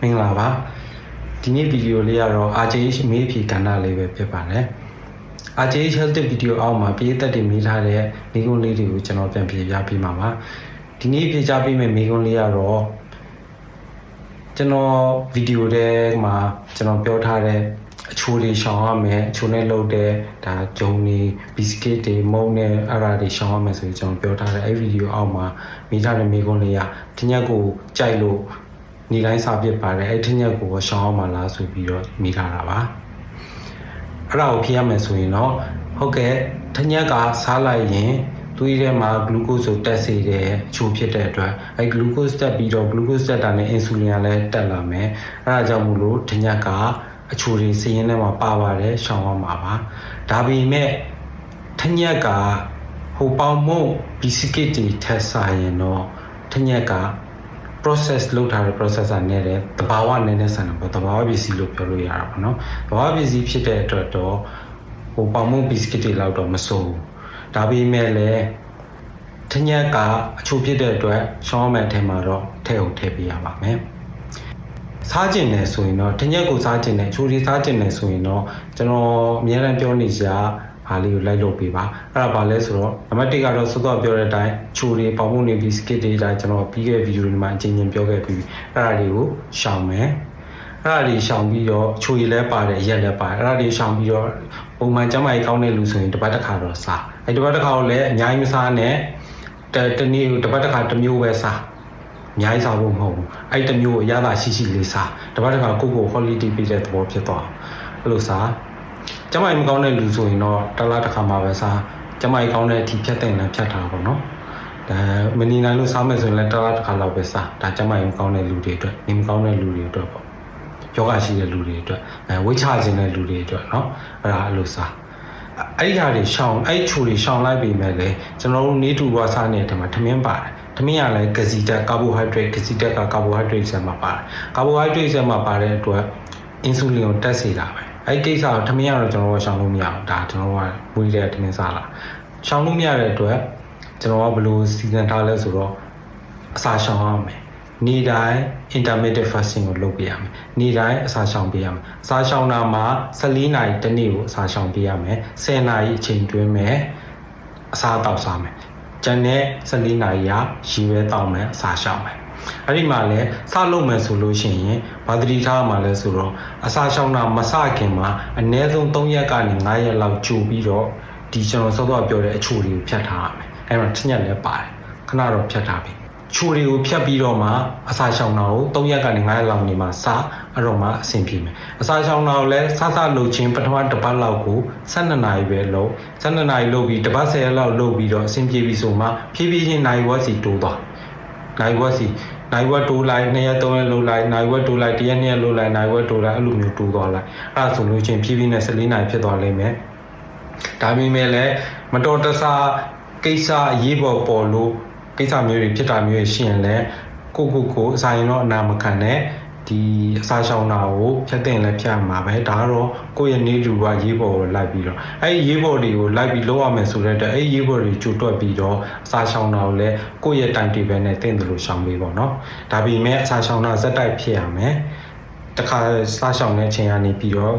မင်္ဂလာပါဒီနေ့ဗီဒီယိုလေးကတော့ RJH မေးဖြေကဏ္ဍလေးပဲဖြစ်ပါတယ် RJH Health Video အောက်မှာပြည်သက်တွေမေးထားတဲ့မိကုန်းလေးတွေကိုကျွန်တော်ပြန်ဖြေပြပေးမှာပါဒီနေ့ဖြေချပေးမယ့်မိကုန်းလေးကတော့ကျွန်တော်ဗီဒီယိုထဲမှာကျွန်တော်ပြောထားတဲ့အချိုးတွေရှောင်ရမယ်အချိုးနဲ့လုပ်တဲ့ဒါဂျုံတွေဘီစကစ်တွေမုန့်နဲ့အဲ့ဒါတွေရှောင်ရမယ်ဆိုပြီးကျွန်တော်ပြောထားတဲ့အဲ့ဗီဒီယိုအောက်မှာမိထားတဲ့မိကုန်းလေးကတညက်ကိုကြိုက်လို့ နေတိုင်းစာပြစ်ပါတယ်အဲ့ထင်းရက်ကိုရှောင်းအောင်မလားဆိုပြီးတော့မိထားတာပါအဲ့ဒါကိုဖြေရမယ်ဆိုရင်တော့ဟုတ်ကဲ့ထင်းရက်ကစားလိုက်ရင်သွေးထဲမှာဂလူကို့စ်ကိုတက်စေတယ်အချို့ဖြစ်တဲ့အတွက်အဲ့ဂလူကို့စ်တက်ပြီးတော့ဂလူကို့စ်တက်တာနဲ့အင်ဆူလင်ကလည်းတက်လာမယ်အဲ့ဒါကြောင့်မို့လို့ထင်းရက်ကအချို့တွေစည်ရင်းထဲမှာပါပါတယ်ရှောင်းအောင်ပါပါဒါပေမဲ့ထင်းရက်ကဟိုပေါင်မုတ်ဘီစကစ်တွေထက်စားရင်တော့ထင်းရက်က process လုပ်ထားတဲ့ processor နဲ့တဲ့တဘာဝနည်းနည်းဆန်တယ်ပေါ့တဘာဝပစ္စည်းလို့ပြောလို့ရတာပေါ့နော်တဘာဝပစ္စည်းဖြစ်တဲ့အတွက်တော့ဟိုပေါင်မုံ biscuit တွေလောက်တော့မစိုးဘူးဒါပေမဲ့လည်းထညက်ကအချို့ဖြစ်တဲ့အတွက်ရှောင်းမဲ့အထက်မှာတော့ထည့်အောင်ထည့်ပေးရပါမယ်စားကျင်တယ်ဆိုရင်တော့ထညက်ကိုစားကျင်တယ်ချိုးလေးစားကျင်တယ်ဆိုရင်တော့ကျွန်တော်အများအားပြောနေကြ ဟာလေးကိုလိုက်လုပ်ပေးပါအဲ့ဒါဘာလဲဆိုတော့နံပါတ်1ကတော့စောစောပြောတဲ့အတိုင်းချိုးလေးပေါင်မုံနေပြီး skit တွေဒါကျွန်တော်ပြီးခဲ့တဲ့ဗီဒီယိုတွေမှာအချင်းချင်းပြောခဲ့ပြီးအဲ့ဒါလေးကိုရှောင်မယ်အဲ့ဒါလေးရှောင်ပြီးတော့ချိုးရည်လည်းပါတယ်ရက်လည်းပါတယ်အဲ့ဒါလေးရှောင်ပြီးတော့ပုံမှန်ကျန်းမာရေးကောင်းတဲ့လူဆိုရင်တစ်ပတ်တစ်ခါတော့စားအဲ့တစ်ပတ်တစ်ခါကိုလည်းအများကြီးမစားနဲ့တတနေ့ကိုတစ်ပတ်တစ်ခါတစ်မျိုးပဲစားအများကြီးစားဖို့မဟုတ်ဘူးအဲ့တစ်မျိုးကိုရတာရှိရှိလေးစားတစ်ပတ်တစ်ခါကိုယ့်ကို holiday ပေးတဲ့သဘောဖြစ်သွားအဲ့လိုစား ကျမကြီးမကောင်းတဲ့လူဆိုရင်တော့တစ်လားတစ်ခါမှပဲစားကျမကြီးကောင်းတဲ့အထိဖြတ်တဲ့နဲ့ဖြတ်တာပေါ့နော်ဒါမနေနိုင်လို့စားမယ်ဆိုရင်လည်းတစ်လားတစ်ခါလောက်ပဲစားဒါကျမကြီးမကောင်းတဲ့လူတွေအတွက်နေမကောင်းတဲ့လူတွေအတွက်ပေါ့ယောဂရှိတဲ့လူတွေအတွက်အဲဝိတ်ချခြင်းတဲ့လူတွေအတွက်နော်အဲ့ဒါအဲ့လိုစားအဲ့ဒီဟာတွေရှောင်းအဲ့ချိုတွေရှောင်းလိုက်ပြီမဲ့လေကျွန်တော်တို့နေတူဘွားစားနေတဲ့ထဲမှာထမင်းပါတယ်ထမင်းကလည်းဂစီတက်ကာဘိုဟိုက်ဒရိတ်ဂစီတက်ကကာဘိုဟိုက်ဒရိတ်ဆက်မှာပါတယ်ကာဘိုဟိုက်ဒရိတ်ဆက်မှာပါတဲ့အတွက်အင်ဆူလင်ကိုတက်စေတာပဲ အဲ့ကိစ္စကိုထမင်းကတော့ကျွန်တော်တို့ရှောင်လို့မရဘူးဒါကျွန်တော်ကမွေးတဲ့ထမင်းစားလာရှောင်လို့မရတဲ့အတွက်ကျွန်တော်ကဘယ်လိုစီစဉ်ထားလဲဆိုတော့အစာရှောင်ရမယ်နေ့တိုင်း intermittent fasting ကိုလုပ်ပေးရမယ်နေ့တိုင်းအစာရှောင်ပေးရမယ်အစာရှောင်တာမှာ14နာရီတစ်နေ့ကိုအစာရှောင်ပေးရမယ်10နာရီအချိန်တွင်းမယ်အစာတောက်စားမယ်ကျန်တဲ့14နာရီကရေပဲတောက်မယ်အစာရှောင်မယ် အဲ့ဒီမှာလဲစလုပ်မယ်ဆိုလို့ရှိရင်ဘာတတိထားမှာလဲဆိုတော့အစာရှောင်တာမစခင်မှာအနည်းဆုံး3ရက်ကနေ5ရက်လောက်ကြိုပြီးတော့ဒီကျွန်တော်စောစောပြောတဲ့အချိုတွေကိုဖြတ်ထားရမယ်အဲ့တော့ထညက်လည်းပါတယ်ခဏတော့ဖြတ်ထားပြီချိုတွေကိုဖြတ်ပြီးတော့မှအစာရှောင်တာကို3ရက်ကနေ5ရက်လောက်နေမှာစအဲ့တော့မှအဆင်ပြေမယ်အစာရှောင်တာကိုလည်းစစလုပ်ချင်းပထမတစ်ပတ်လောက်ကို12နာရီပဲလုပ်12နာရီလုပ်ပြီးတစ်ပတ်10ရက်လောက်လုပ်ပြီးတော့အဆင်ပြေပြီဆိုမှဖြည်းဖြည်းချင်းနိုင်ဝက်စီတိုးသွား နိုင်ဝက်စီနိုင်ဝက်တိုးလိုက်နှစ်ရက်သုံးရက်လှုပ်လိုက်နိုင်ဝက်တိုးလိုက်တစ်ရက်နှစ်ရက်လှုပ်လိုက်နိုင်ဝက်တိုးလိုက်အဲ့လိုမျိုးတိုးသွားလိုက်အဲ့ဒါဆိုလို့ချင်းဖြည်းဖြည်းနဲ့14နိုင်ဖြစ်သွားလိမ့်မယ်ဒါပေမဲ့လည်းမတော်တဆကိစ္စအရေးပေါ်ပေါ်လို့ကိစ္စမျိုးတွေဖြစ်တာမျိုးတွေရှိရင်လည်းကိုကိုကိုအစာရင်တော့အနာမခံနဲ့ ဒီအစာရှောင်တာကိုဖြတ်တင်လည်းဖြတ်မှာပဲဒါကတော့ကိုယ့်ရဲ့နေလူကရေးပေါ်ကိုလိုက်ပြီးတော့အဲ့ဒီရေးပေါ်တွေကိုလိုက်ပြီးလုပ်ရမယ်ဆိုတဲ့အတွက်အဲ့ဒီရေးပေါ်တွေကြိုတွက်ပြီးတော့အစာရှောင်တာကိုလည်းကိုယ့်ရဲ့တိုင်တေဘယ်နဲ့တင့်တယ်လို့ရှောင်ပေးပေါ့နော်ဒါပေမဲ့အစာရှောင်တာဇက်တိုက်ဖြစ်ရမယ်တခါစားရှောင်တဲ့အချိန်ကနေပြီးတော့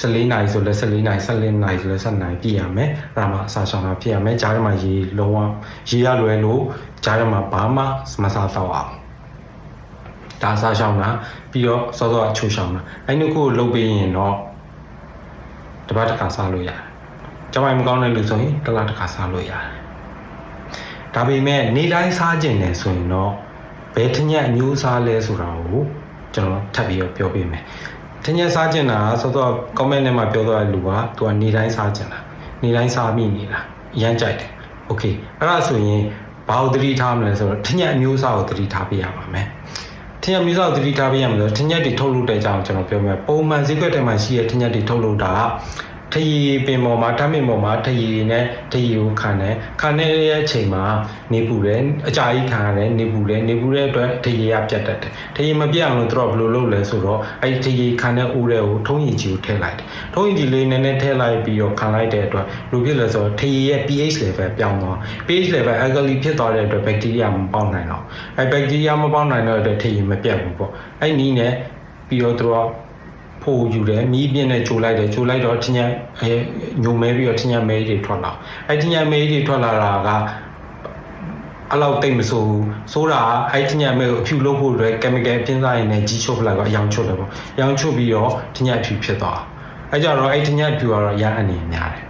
14နိုင်ဆိုလဲ14နိုင်14နိုင်ဆိုလဲ14နိုင်ပြည့်ရမယ်အဲ့ဒါမှအစာရှောင်တာဖြစ်ရမယ်ဂျားထဲမှာရေလုံးဝရေရလွယ်လို့ဂျားထဲမှာဘာမှမစားတော့အောင် ဒါစားရှောင်းတာပြီးတော့စောစောအချိုးရှောင်းတာအဲ့ဒီခုကိုလုပ်ပေးရင်တော့တစ်ပတ်တစ်ခါစားလို့ရတယ်။ကျွန်မမကောင်းတဲ့လူဆိုရင်တစ်လတစ်ခါစားလို့ရတယ်။ဒါပေမဲ့နေတိုင်းစားကျင်တယ်ဆိုရင်တော့ဘယ်ထညက်အမျိုးစားလဲဆိုတာကိုကျွန်တော်ထပ်ပြီးတော့ပြောပေးမယ်။ထညက်စားကျင်တာကစောစော comment ထဲမှာပြောသွားတဲ့လူကသူကနေတိုင်းစားကျင်တာနေတိုင်းစားမိနေတာအရန်ကြိုက်တယ်။ Okay အဲ့ဒါဆိုရင်ဘာကိုသတိထားမလဲဆိုတော့ထညက်အမျိုးစားကိုသတိထားပေးရပါမယ်။ ထင်ရမျိုးစောက်သတိထားပေးရမှာဆိုထင်ရက်တွေထုတ်လုပ်တဲ့အကြောင်းကျွန်တော်ပြောမယ်ပုံမှန်ဈေးကွက်ထဲမှာရှိတဲ့ထင်ရက်တွေထုတ်လုပ်တာထ ရီပင်ပေါ်မှာဓာတ်မြင့်ပေါ်မှာထရီနဲ့ထရီကိုခံတယ်ခံနေတဲ့အချိန်မှာနေပူတယ်အကြာကြီးခံရတယ်နေပူတယ်နေပူတဲ့အတွက်ထရီကပြတ်တတ်တယ်ထရီမပြတ်အောင်လို့သူတို့ကဘယ်လိုလုပ်လဲဆိုတော့အဲ့ဒီထရီခံတဲ့ဦးတဲ့ကိုထုံးရင်ကြီးကိုထည့်လိုက်တယ်ထုံးရင်ကြီးလေးနည်းနည်းထည့်လိုက်ပြီးတော့ခံလိုက်တဲ့အတွက်လူဖြစ်လဲဆိုတော့ထရီရဲ့ pH level ပြောင်းသွား pH level alkali ဖြစ်သွားတဲ့အတွက် bacteria မပေါက်နိုင်တော့အဲ့ bacteria မပေါက်နိုင်တော့တဲ့ထရီမပြတ်ဘူးပေါ့အဲ့နီးနဲ့ပြီးတော့သူတို့ ကဖို့ယူတယ်မီးပြင်းနဲ့ဂျိုလိုက်တယ်ဂျိုလိုက်တော့ထညက်အဲညုံမဲပြီးတော့ထညက်မဲတွေထွက်လာအဲထညက်မဲတွေထွက်လာတာကအလောက်တိတ်မဆိုးဘူးဆိုးတာအဲထညက်မဲကိုအဖြူလုပ်ဖို့အတွက် chemical ပြင်းစားရင်လည်းကြီးချုပ်ပလိုက်တော့အယောင်ချုပ်တယ်ပေါ့အယောင်ချုပ်ပြီးတော့ထညက်ဖြူဖြစ်သွားအဲကြတော့အဲထညက်ဖြူကတော့ရအနေများတယ်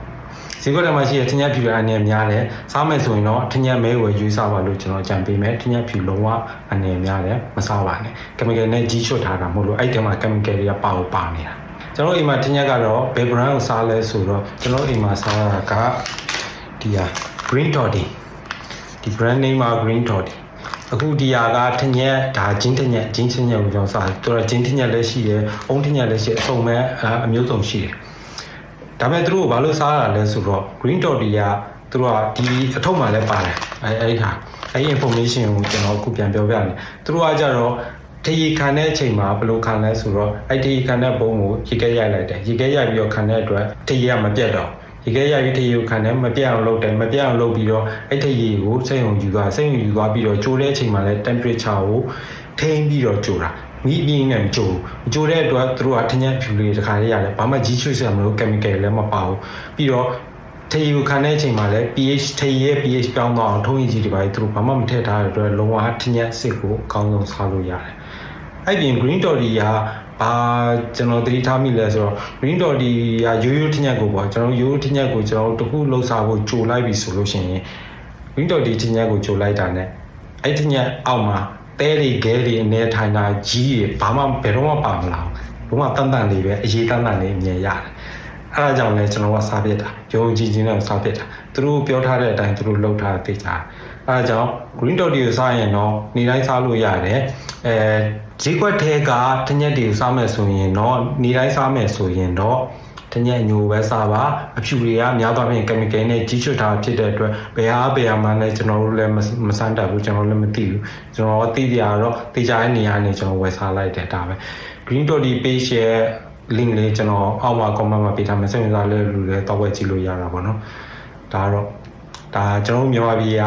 ဈေးကွက်ထဲမှာရှိတဲ့ထညက်ဖြူရအနေများတယ်စားမယ်ဆိုရင်တော့ထညက်မဲကိုရွေးစားပါလို့ကျွန်တော်ကြံပေးမယ်ထညက်ဖြူလုံးဝအနေများတယ်မစားပါနဲ့ chemical နဲ့ကြီးချွတ်ထားတာမဟုတ်လို့အဲ့ဒီမှာ chemical တွေကပါဖို့ပါနေတာကျွန်တော်အိမ်မှာထညက်ကတော့ဘယ် brand ကိုစားလဲဆိုတော့ကျွန်တော်အိမ်မှာစားရတာကဒီဟာ green toddy ဒီ brand name မှာ green toddy အခုဒီဟာကထညက်ဒါဂျင်းထညက်ဂျင်းထညက်ကိုကျွန်တော်စားတယ်သူကဂျင်းထညက်လည်းရှိတယ်အုံးထညက်လည်းရှိတယ်အစုံမဲ့အမျိုးစုံရှိတယ် ဒါပေမဲ့သူတို့ကဘာလို့စားရလဲဆိုတော့ green toddy ကသူတို့ကဒီအထုပ်မှလည်းပါတယ်အဲအဲ့ဒီဟာအဲ့ဒီ information ကိုကျွန်တော်အခုပြန်ပြောပြတယ်သူတို့ကကြတော့ထရီခံတဲ့အချိန်မှာဘယ်လိုခံလဲဆိုတော့အဲ့ဒီခံတဲ့ဘုံကိုရေခဲရိုက်လိုက်တယ်ရေခဲရိုက်ပြီးတော့ခံတဲ့အတွက်ထရီကမပြတ်တော့ရေခဲရိုက်ပြီးထရီကိုခံတယ်မပြတ်အောင်လုပ်တယ်မပြတ်အောင်လုပ်ပြီးတော့အဲ့ထရီကိုစိတ်ုံယူသွားစိတ်ုံယူသွားပြီးတော့ကြိုးတဲ့အချိန်မှာလည်း temperature ကိုထိန်းပြီးတော့ကြိုးတာ မိအင်းနဲ့မကြိုးမကြိုးတဲ့အတွက်သူတို့ကထညက်ဖြူလေးတစ်ခါလေးရတယ်ဘာမှကြီးချွတ်စရာမလို chemical လည်းမပါဘူးပြီးတော့ထရီကိုခံတဲ့အချိန်မှာလည်း pH ထရီရဲ့ pH ပြောင်းသွားအောင်ထုံးရင်ကြီးတွေပါသူတို့ဘာမှမထည့်ထားတဲ့အတွက်လုံးဝထညက်စစ်ကိုအကောင်းဆုံးစားလို့ရတယ်အဲ့ပြင် green toddy ကဘာကျွန်တော်သတိထားမိလဲဆိုတော့ green toddy ကရိုးရိုးထညက်ကိုပေါ့ကျွန်တော်ရိုးရိုးထညက်ကိုကျွန်တော်တခုလှုပ်ရှားဖို့ကြိုလိုက်ပြီဆိုလို့ရှိရင် green toddy ထညက်ကိုကြိုလိုက်တာ ਨੇ အဲ့ထညက်အောက်မှာ တဲတွေခဲတွေအနေထိုင်တာကြီးတွေဘာမှဘယ်တော့မှပါမလာဘူးဘုံကတန်တန်လေးပဲအရေးတန်တန်လေးအမြင်ရတယ်အဲ့ဒါကြောင့်လဲကျွန်တော်ကစားပြစ်တာယုံကြည်ခြင်းနဲ့စားပြစ်တာသူတို့ပြောထားတဲ့အတိုင်းသူတို့လုပ်ထားတဲ့ကြတာအဲ့ဒါကြောင့် green dot တွေကိုစားရင်တော့နေတိုင်းစားလို့ရတယ်အဲဈေးကွက်ထဲကတညက်တွေကိုစားမယ်ဆိုရင်တော့နေတိုင်းစားမယ်ဆိုရင်တော့ တညက်ညိုပဲစားပါအဖြူတွေကများသောအားဖြင့် chemical နဲ့ကြီးချွတ်ထားဖြစ်တဲ့အတွက်ဘယ်ဟာဘယ်ဟာမှလည်းကျွန်တော်တို့လည်းမစမ်းတတ်ဘူးကျွန်တော်လည်းမသိဘူးကျွန်တော်သိကြရတော့သိကြတဲ့နေရာနေကျွန်တော်ဝယ်စားလိုက်တယ်ဒါပဲ green dotty page ရဲ့ link လေးကျွန်တော်အောက်မှာ comment မှာပေးထားမယ်စိတ်ဝင်စားတဲ့လူတွေတော့ဝယ်ကြည့်လို့ရတာပေါ့နော်ဒါတော့ဒါကျွန်တော်မြန်မာပြည်က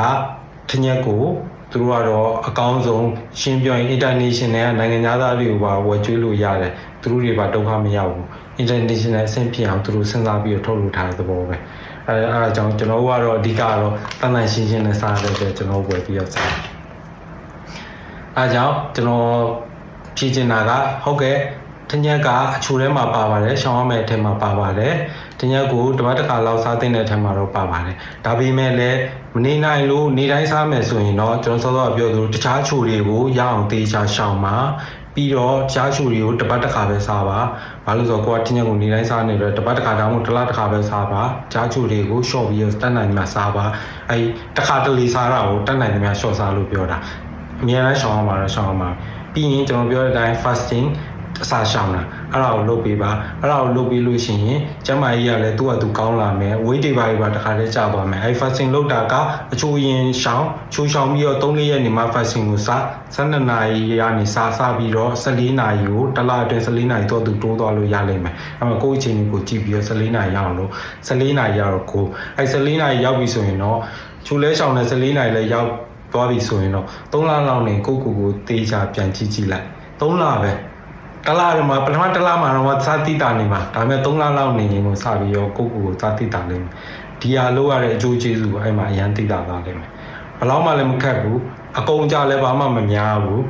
တညက်ကို သူတို့ကတော့အကောင်းဆုံးရှင်းပြောရင် international ကနိုင်ငံသားတွေကိုပါဝယ်ကျွေးလို့ရတယ်သူတို့တွေပါဒုက္ခမရောက်ဘူး international အဆင့်ဖြစ်အောင်သူတို့စဉ်းစားပြီးတော့ထုတ်လုပ်ထားတဲ့သဘောပဲအဲအဲအကြောင်းကျွန်တော်တို့ကတော့အဓိကတော့တန်တန်ရှင်းရှင်းနဲ့စားရတဲ့အတွက်ကျွန်တော်ဝယ်ပြီးတော့စားအဲအကြောင်းကျွန်တော်ဖြည့်ချင်တာကဟုတ်ကဲ့တညက်ကအချိုထဲမှာပါပါတယ်ရှောင်းရမယ့်အထက်မှာပါပါတယ် တညက်ကိုတပတ်တစ်ခါလောက်စားတဲ့အထက်မှာတော့ပါပါတယ်ဒါပေမဲ့လည်းမနေနိုင်လို့နေတိုင်းစားမယ်ဆိုရင်တော့ကျွန်တော်စောစောပြောသလိုတခြားချိုတွေကိုရအောင်တေးချရှောင်းပါပြီးတော့ကြားချိုတွေကိုတပတ်တစ်ခါပဲစားပါဘာလို့ဆိုတော့ကိုကတင်းချက်ကိုနေတိုင်းစားနေတော့တပတ်တစ်ခါတောင်မှတစ်လတစ်ခါပဲစားပါကြားချိုတွေကိုရှော့ပြီးတော့တတ်နိုင်မှစားပါအဲတစ်ခါတလေစားတာကိုတတ်နိုင်မှရှော့စားလို့ပြောတာအများအားရှောင်းအောင်ပါတော့ရှောင်းအောင်ပါပြီးရင်ကျွန်တော်ပြောတဲ့အတိုင်း fasting အစာရှောင်တာအဲ့ဒါကိုလုပ်ပေးပါအဲ့ဒါကိုလုပ်ပေးလို့ရှိရင်ကျမကြီးကလည်းသူ့ဟာသူကောင်းလာမယ် weight တွေပါတွေပါတခါတည်းကျသွားမယ်အဲ့ fasting လုပ်တာကအချိုးရင်ရှောင်ချိုးရှောင်ပြီးတော့3-4ရက်နေမှ fasting ကိုစ12နာရီကနေစစပြီးတော့14နာရီကိုတစ်လအတွင်း14နာရီတော့သူတိုးသွားလို့ရလိမ့်မယ်အဲ့မှာကိုယ့်အချိန်ကိုကြည့်ပြီးတော့14နာရီရအောင်လို့14နာရီရတော့ကိုအဲ့14နာရီရောက်ပြီဆိုရင်တော့ချိုးလဲရှောင်တဲ့14နာရီလည်းရောက်သွားပြီဆိုရင်တော့3လလောက်နေကိုကိုကိုတေးချပြန်ကြည့်ကြည့်လိုက်3လပဲ တလားတော့မှပထမတလားမှာတော့သာတိတာနေမှာဒါပေမဲ့3လလောက်နေရင်ကိုစပြီးရောကိုကိုကိုသာတိတာလိမ့်မယ်ဒီဟာလို့ရတဲ့အကျိုးကျေးဇူးကိုအဲ့မှာအရန်တိတာသွားလိမ့်မယ်ဘလောက်မှလည်းမခက်ဘူးအကုန်ကြလည်းဘာမှမများဘူး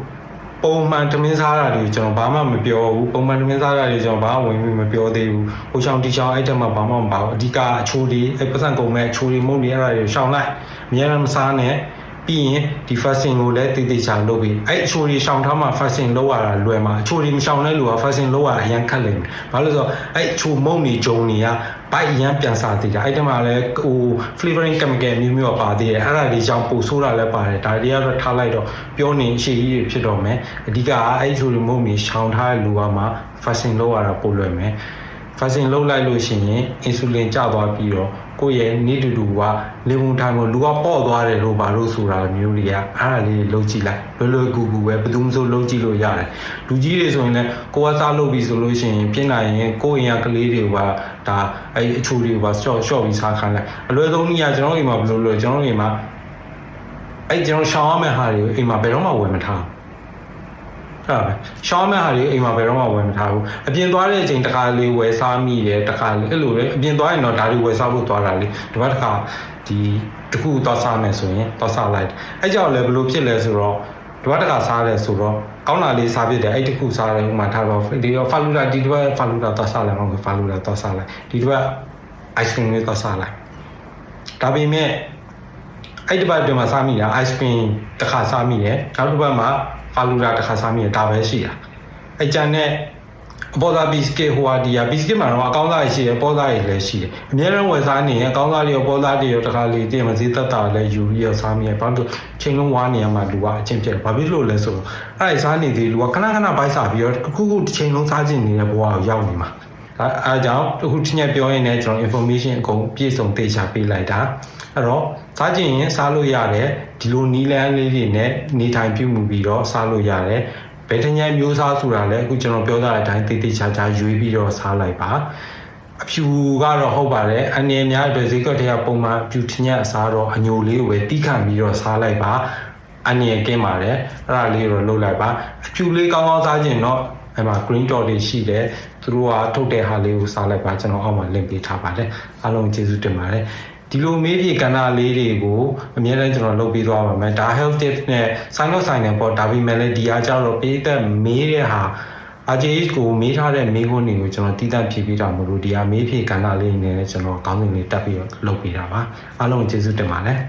ပုံမှန်သမင်းစားတာတွေကျွန်တော်ဘာမှမပြောဘူးပုံမှန်သမင်းစားတာတွေကျွန်တော်ဘာမှဝင်ပြီးမပြောသေးဘူးဟိုချောင်းတီချောင်းအဲ့တက်မှာဘာမှမပါဘူးအဓိကအချိုးတွေအဲ့ပတ်စံကုန်မဲ့အချိုးတွေမုန့်တွေအဲ့ဒါတွေရှောင်းလိုက်အများအားမစားနဲ့ ပြီးရင်ဒီ fasting ကိုလည်းတည်တည်ချာလုပ်ပြီးအဲ့အချိုးတွေရှောင်ထားမှ fasting လုပ်ရတာလွယ်မှာအချိုးတွေမရှောင်တဲ့လူက fasting လုပ်ရတာအရင်ခက်လိမ့်မယ်။ဘာလို့လဲဆိုတော့အဲ့အချိုးမုံနေဂျုံတွေကဘိုက်အရင်ပြန်စားသေးတာအဲ့ဒီမှာလည်းဟို flavoring chemical မျိုးမျိုးပါသေးတယ်အဲ့ဒါတွေကြောင့်ပိုဆိုးတာလည်းပါတယ်ဒါတွေကတော့ထားလိုက်တော့ပြောနေရှည်ကြီးတွေဖြစ်တော့မယ်အဓိကအဲ့အချိုးတွေမုံနေရှောင်ထားတဲ့လူကမှ fasting လုပ်ရတာပိုလွယ်မယ် fasting လုပ်လိုက်လို့ရှိရင် insulin ကျသွားပြီးတော့ကိုယ့်ရဲ့နေတူတူကနေပုံထိုင်ပုံလူကပေါ့သွားတယ်လို့ဘာလို့ဆိုတာမျိုးတွေကအဲ့ဒါလေးလုပ်ကြည့်လိုက်လွယ်လွယ်ကူကူပဲဘယ်သူမှမဆိုလုပ်ကြည့်လို့ရတယ်လူကြီးတွေဆိုရင်လည်းကိုယ်ကစားလုပ်ပြီးဆိုလို့ရှိရင်ပြင်နိုင်ရင်ကိုယ့်အိမ်ကကလေးတွေကဒါအဲ့အချိုတွေကရှော့ရှော့ပြီးစားခိုင်းလိုက်အလွယ်ဆုံးနည်းကကျွန်တော်အိမ်မှာဘယ်လိုလဲကျွန်တော်အိမ်မှာအဲ့ကျွန်တော်ရှောင်းရမယ့်ဟာတွေကိုအိမ်မှာဘယ်တော့မှဝယ်မထားဘူး ဟုတ်ပါရှောင်းမဲ့ဟာတွေအိမ်မှာဘယ်တော့မှဝယ်မထားဘူးအပြင်သွားတဲ့အချိန်တစ်ခါလေးဝယ်စားမိတယ်တစ်ခါလေးအဲ့လိုလေအပြင်သွားရင်တော့ဒါတွေဝယ်စားဖို့သွားတာလေဒီဘက်တစ်ခါဒီတစ်ခုသွားစားမယ်ဆိုရင်သွားစားလိုက်အဲ့ကြောင့်လည်းဘယ်လိုဖြစ်လဲဆိုတော့ဒီဘက်တစ်ခါစားတယ်ဆိုတော့ကောင်းတာလေးစားဖြစ်တယ်အဲ့တစ်ခုစားတယ်ဥမာထားတော့ဒီဖာလူလာဒီတစ်ဘက်ဖာလူလာသွားစားလိုက်မဟုတ်ဖာလူလာသွားစားလိုက်ဒီတစ်ဘက် ice cream လေးသွားစားလိုက်ဒါပေမဲ့ အဲ့ဒီဘက်အတွင်းမှာစားမိတာ ice cream တစ်ခါစားမိတယ်နောက်တစ်ဘက်မှာဖာလူရာတစ်ခါစားမိတယ်ဒါပဲရှိတာအဲ့ကြံတဲ့အပေါ်သားဘီစကစ်ဟိုဟာဒီယာဘီစကစ်မှာတော့အကောင်းသားရှိတယ်ပေါ်သားတွေလည်းရှိတယ်အများအားဝယ်စားနေရင်အကောင်းသားတွေရောပေါ်သားတွေရောတစ်ခါလေတည်မစည်းသက်တာလည်းယူပြီးတော့စားမိရဘာလို့ချိန်လုံးဝါနေရမှာလူကအချင်းဖြစ်တယ်ဘာဖြစ်လို့လဲဆိုတော့အဲ့ဒီစားနေသေးလူကခဏခဏပိုက်စားပြီးတော့တစ်ခုခုတစ်ချိန်လုံးစားချင်နေတဲ့ဘဝကိုရောက်နေမှာ အဲအားကြောင့်အခုတစ်ညက်ပြောရင်လည်းကျွန်တော် information အကုန်ပြည့်စုံသိချပေးလိုက်တာအဲ့တော့စားကြည့်ရင်စားလို့ရတယ်ဒီလိုနီလန်းလေးတွေနဲ့နေထိုင်ပြုမှုပြီးတော့စားလို့ရတယ်ဘယ်တစ်ညက်မျိုးစားဆိုတာလဲအခုကျွန်တော်ပြောထားတဲ့အတိုင်းတိတိကျကျရွေးပြီးတော့စားလိုက်ပါအဖြူကတော့ဟုတ်ပါတယ်အနေအများအတွက်ဈေးကွက်တွေကပုံမှန်အဖြူတစ်ညက်အစားတော့အညိုလေးကိုပဲတီးခံပြီးတော့စားလိုက်ပါအနေရကင်းပါတယ်အဲ့ဒါလေးတော့လုပ်လိုက်ပါအဖြူလေးကောင်းကောင်းစားခြင်းတော့ အဲ့မှာ green dot တွေရှိတယ်သူတို့ကထုတ်တဲ့ဟာလေးကိုစားလိုက်ပါကျွန်တော်အောက်မှာ link ပေးထားပါတယ်အားလုံးကျေးဇူးတင်ပါတယ်ဒီလိုမေးပြေကဏ္ဍလေးတွေကိုအများအားကျွန်တော်လုပ်ပေးသွားပါမယ်ဒါ health tips နဲ့ဆိုင်တော့ဆိုင်တယ်ပေါ့ဒါပေမဲ့လည်းဒီအားကြတော့ပေးသက်မေးတဲ့ဟာ RJH ကိုမေးထားတဲ့မေးခွန်းတွေကိုကျွန်တော်တည်တံ့ဖြေပေးတာမလို့ဒီအားမေးဖြေကဏ္ဍလေးနဲ့လည်းကျွန်တော်ကောင်းစဉ်လေးတက်ပြီးတော့လုပ်ပေးတာပါအားလုံးကျေးဇူးတင်ပါတယ်